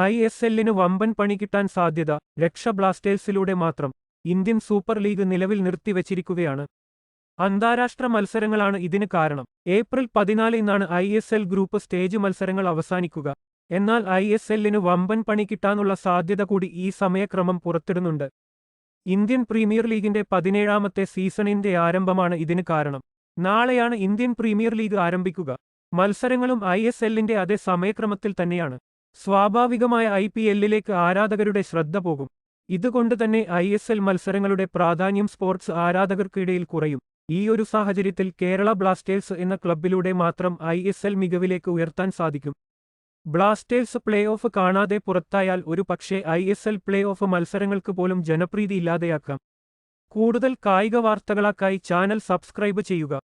I S എല്ലിന് വമ്പൻ പണി കിട്ടാൻ സാധ്യത രക്ഷ ബ്ലാസ്റ്റേഴ്സിലൂടെ മാത്രം. ഇന്ത്യൻ സൂപ്പർ ലീഗ് നിലവിൽ നിർത്തിവച്ചിരിക്കുകയാണ്. അന്താരാഷ്ട്ര മത്സരങ്ങളാണ് ഇതിന് കാരണം. April പതിനാലിനാണ് I S L group stage മത്സരങ്ങൾ അവസാനിക്കുക. എന്നാൽ ഐ എസ് എല്ലിന് വമ്പൻ പണി കിട്ടാനുള്ള സാധ്യത കൂടി ഈ സമയക്രമം പുറത്തിടുന്നുണ്ട്. ഇന്ത്യൻ പ്രീമിയർ ലീഗിന്റെ പതിനേഴാമത്തെ സീസണിന്റെ ആരംഭമാണ് ഇതിന് കാരണം. നാളെയാണ് ഇന്ത്യൻ പ്രീമിയർ ലീഗ് ആരംഭിക്കുക. മത്സരങ്ങളും ഐ എസ് എല്ലിന്റെ അതേ സമയക്രമത്തിൽ തന്നെയാണ്. സ്വാഭാവികമായ ഐ പി എല്ലിലേക്ക് ആരാധകരുടെ ശ്രദ്ധ പോകും. ഇതുകൊണ്ട് തന്നെ ഐ എസ് എൽ മത്സരങ്ങളുടെ പ്രാധാന്യം സ്പോർട്സ് ആരാധകർക്കിടയിൽ കുറയും. ഈ ഒരു സാഹചര്യത്തിൽ കേരള ബ്ലാസ്റ്റേഴ്സ് എന്ന ക്ലബിലൂടെ മാത്രം ഐ എസ് എൽ മികവിലേക്ക് ഉയർത്താൻ സാധിക്കും. ബ്ലാസ്റ്റേഴ്സ് പ്ലേ ഓഫ് കാണാതെ പുറത്തായാൽ ഒരു പക്ഷേ I S L play off മത്സരങ്ങൾക്ക് പോലും ജനപ്രീതി ഇല്ലാതെയാക്കാം. കൂടുതൽ കായിക വാർത്തകളാക്കായി ചാനൽ സബ്സ്ക്രൈബ് ചെയ്യുക.